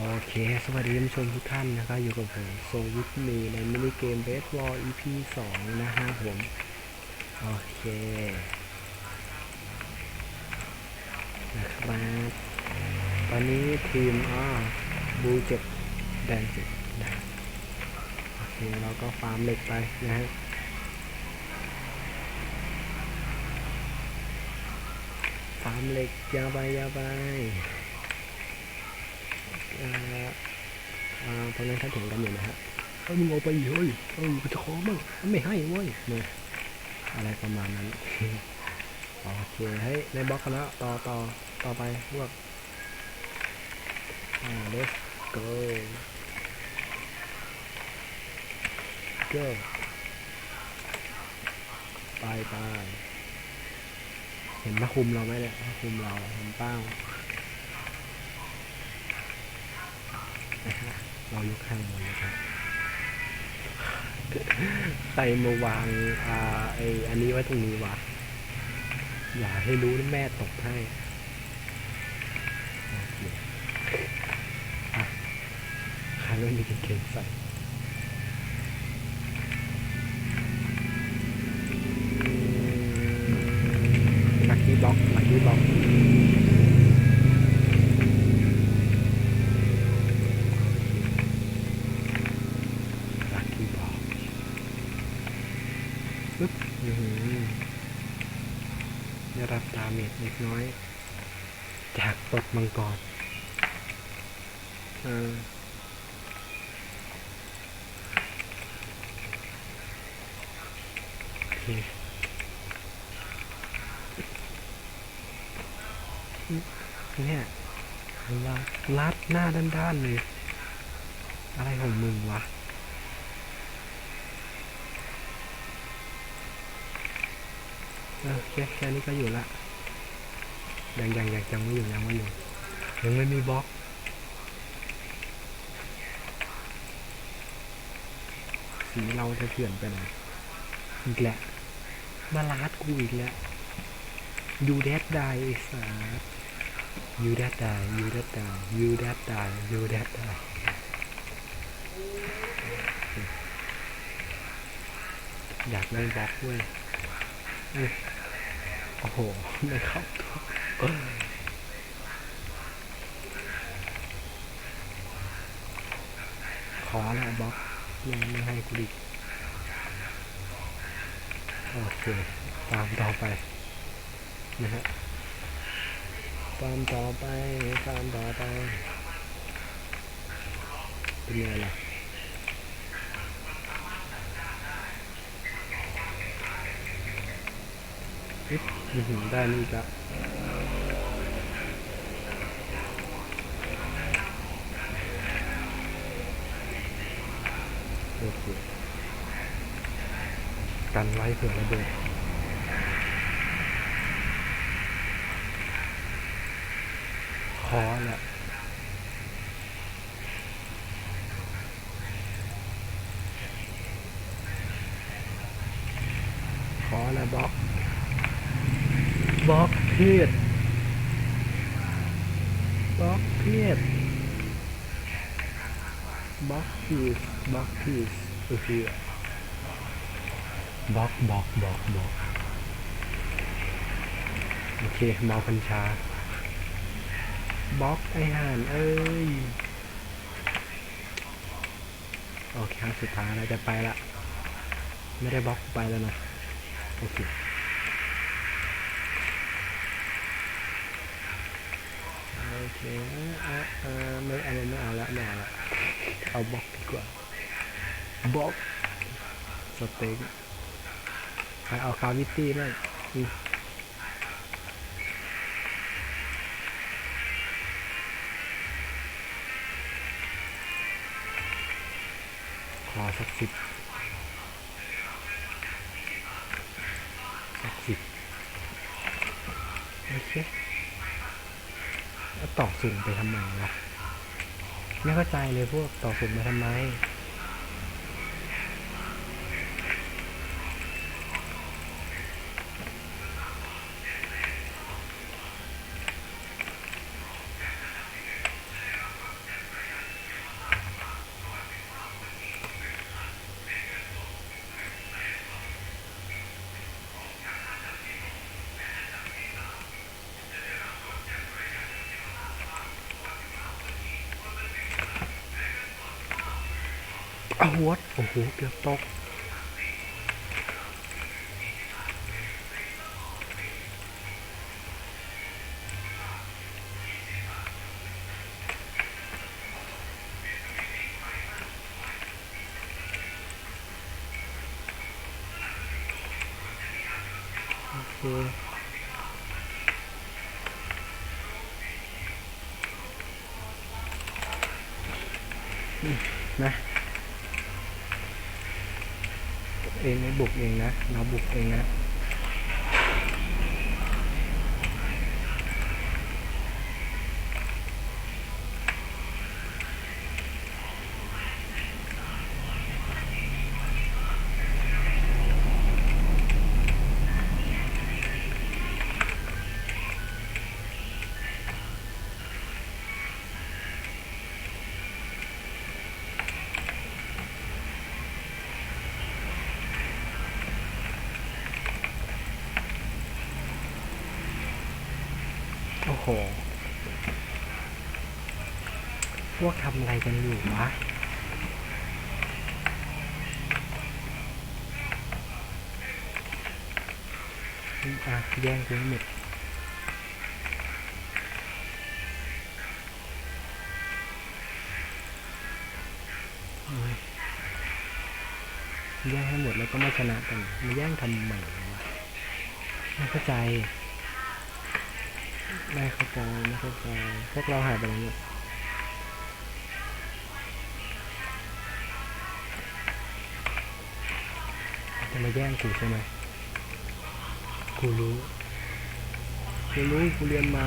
โอเค สวัสดีท่านผู้ชมทุกท่านนะครับอยู่กับผมโซวิทมีในมินิเกมเบสบอล EP 2 นะฮะผม โอเคนะครับตอนนี้ทีมอ่าบูเจ็ดแดนสิบนะโอเค เราก็ฟาร์มเหล็กไปนะฮะฟาร์มเหล็กยาวไปยาวไป ตอนนั้นเขาถึงกันอยู่นะฮะเฮ้ยมึงเอาไปอีกเฮ้ยเฮ้ยกูจะขอมั่งมันไม่ให้เว้ยเนี่ยอะไรประมาณนั้นโอเคเฮ้ยในบล็อกกันแล้วต่อต่อต่อไปพวกอ่า let's go go ไปไปเห็นมาคุมเราไหมเนี่ยมาคุมเราเห็นเป้า เรายกข้างบนนะครับใครมาวางอ่าไออันนี้ไว้ตรงนี้วะอย่าให้รู้นะแม่ตกให้โอเคอะใครไม่มีกางเกงใส่ เมจเล็กน้อย จากตดมังกรเออโอเคเนี่ยลาดลัดหน้าด้านๆเลย อะไรของมึงวะเออแค่แค่นี้ก็อยู่ละ ยังยังยังยังไม่อยู่ยังไม่อยู่ยังไม่มีบล็อกสีเราจะเถื่อนไปหน่อยอีกแล้วมาลาดกูอีกแล้วยูแดดได้ไอ้สัสยูแดดได้ยูแดดได้ยูแดดได้ยูแดดได้อยากได้บล็อกเว้ยเอ้ยโอ้โหไม่เข้าตัว เอ้ยขอละบล็อกยังไม่ให้กูดิโอเค ตามต่อไป นะฮะ ตามต่อไป ตามต่อไป เป็นไงล่ะได้นี่อีกละโอเค กันไว้เผื่อระเบิดขอแหละขอแหละบล็อกบล็อกเพศบล็อกเพศบล็อกพีสบล็อกพีสก็คือ บล็อกบล็อกบล็อกบล็อกโอเคเมาพันชาบล็อกไอห่านเอ้ย โอเคครั้งสุดท้ายเราจะไปละ ไม่ได้บล็อกไปแล้วนะ โอเคโอเคอะอ่าไม่เอาไม่เอาละไม่เอาละเอาบล็อกดีกว่าบล็อกสเต็ก เอาคาวิตี้บ้างอืมขอสักสิบสักสิบโอเคแล้วต่อสุ่มไปทำไมล่ะ ไม่เข้าใจเลยพวกต่อสุ่มไปทำไม อ้าววัดโอ้โห เกือบตกโอเคอืมนะ เองไม่บุกเองนะ เราบุกเองนะ หพวกทำอะไรกันอยู่วะอะแย่งกูให้หมดแย่งให้หมดแล้วก็ไม่ชนะกันมาแย่งทำใหม่วะไม่เข้าใจ ไม่เข้าใจไม่เข้าใจพวกเราหายไปไหนหมดจะมาแย่งกูใช่ไหมกูรู้กูรู้กูเรียนมา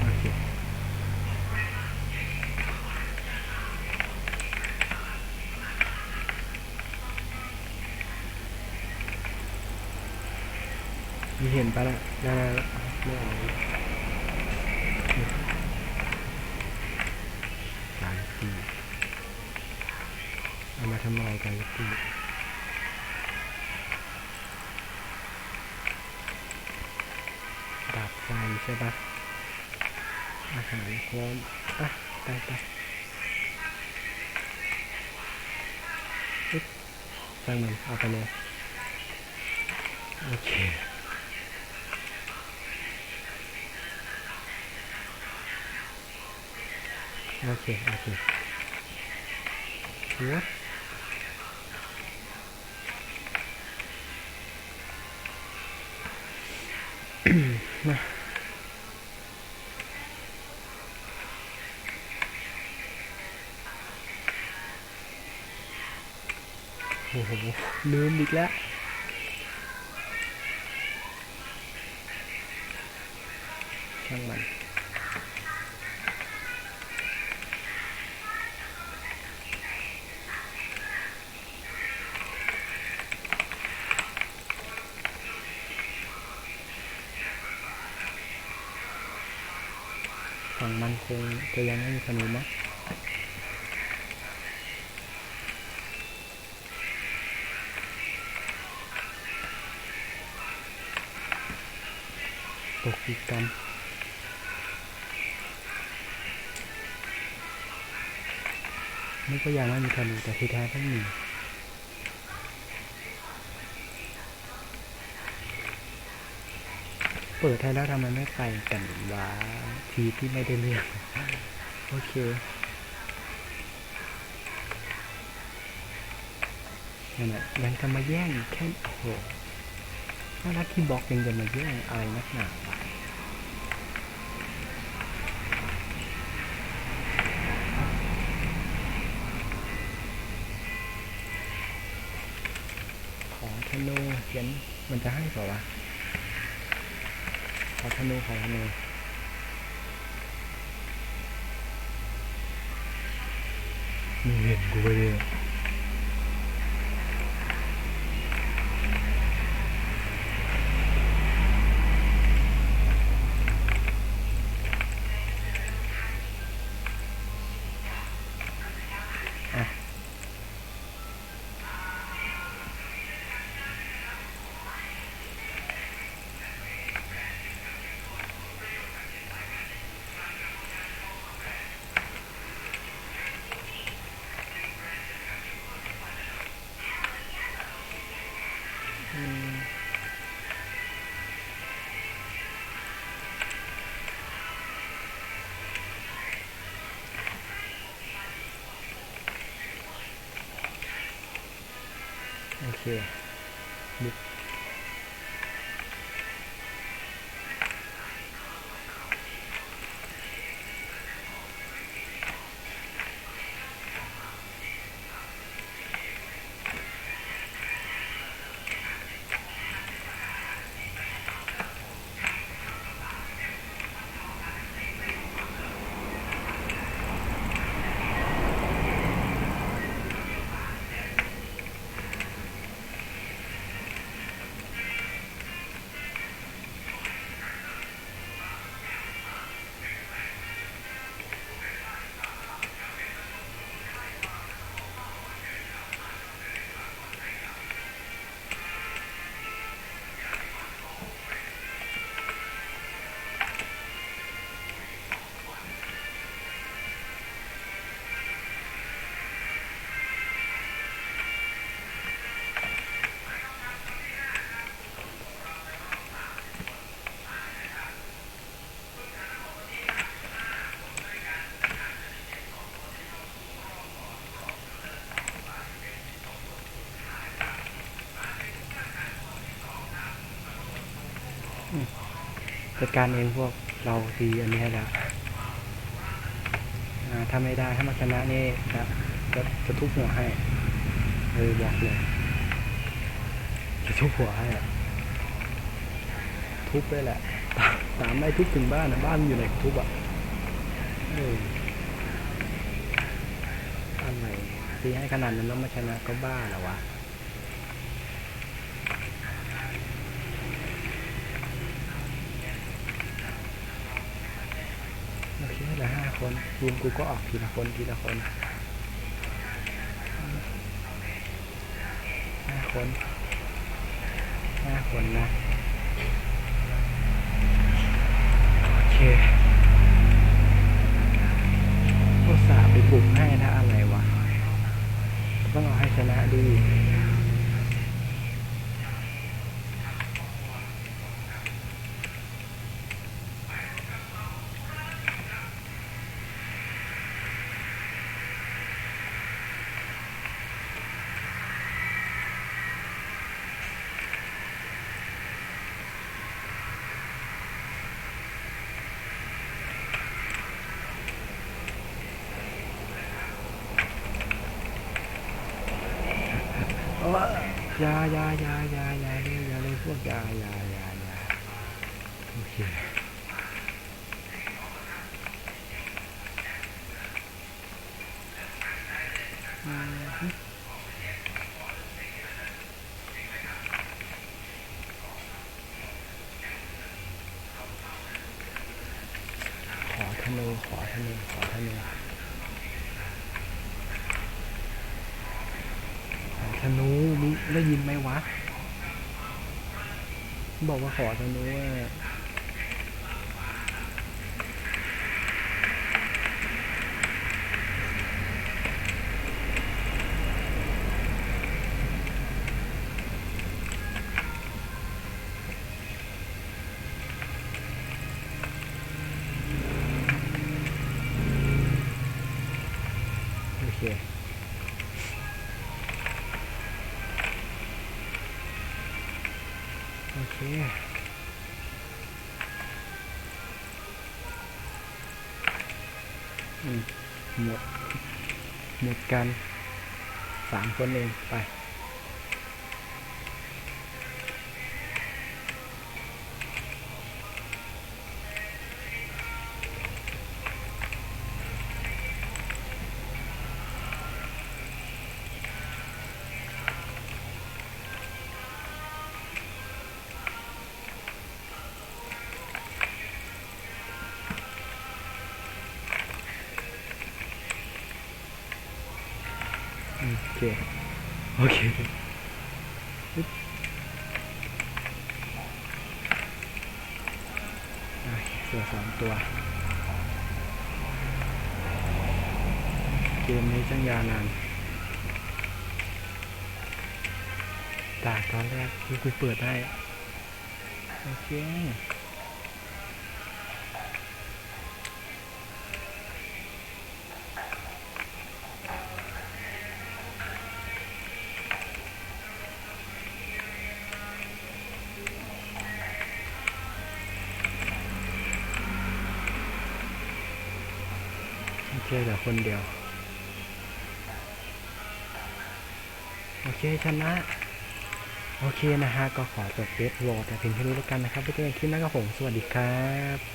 โอเคมีเห็นปะล่ะได้แล้วไม่เอาสายตีเอามาทำอะไรกันตีดับไฟใช่ปะอาหารพร้อมอะไปไปอึ๊บช่างมันเอาไปเลยโอเค โอเคโอเคหัวมาโอ้โหลืมอีกแล้วช่างมัน คงจะยังไม่มีธนูมั้งตกอีกกันนี่ก็ยังไม่มีธนูแต่ที่แท้ต้องมี เปิดให้แล้วทำไมไม่ไปกันวะทีที่ไม่ได้เลือก โอเคนั่นแหละยังจะมาแย่งแค่โอ้โหถ้าลักที่บล็อกยังจะมาแย่งอะไรนักหนาวะขอธนูเขียนมันจะให้เปล่าวะ อธนูขอธนูมึงเห็นกูไปเลย เจัดการเองพวกเราตีอันนี้ให้แล้วถ้าไม่ได้ถ้ามาชนะนี่จะจะจะทุบหัวให้เออบอกเลยจะทุบหัวให้อะทุบไปแหละตามตามไม่ทุบถึงบ้านนะบ้านอยู่ไหนทุบอะเอออะไรตีให้ขนาดนั้นแล้วมาชนะก็บ้าแล้ววะ โอเคเหลือห้าคนรวมกูก็ออกทีละคนทีละคนห้าคนห้าคนนะโอเคก็สาห์ไปบุกให้ถ้าอะไรวะต้องเอาให้ชนะดี เอ อยายายายายาเลยยาเลยพวกยายายายาโอเคอืมฮึขอธนูขอธนูขอธนู ธนูมึงได้ ยินไหมวะ บอกว่าขอจะรู้ว่า หมด หมดกันสามคนเองไป โอเค โอเคเสือสองตัว เกมนี้ช่างยาวนานจากตอนแรกที่คุยเปิดให้โอเค เคเหลือคนเดียว โอเคชนะ โอเคนะฮะ ก็ขอจบเบสโรแต่เพียงแค่นี้แล้วกันนะครับไปเจอกันคลิปหน้าครับผม สวัสดีครับ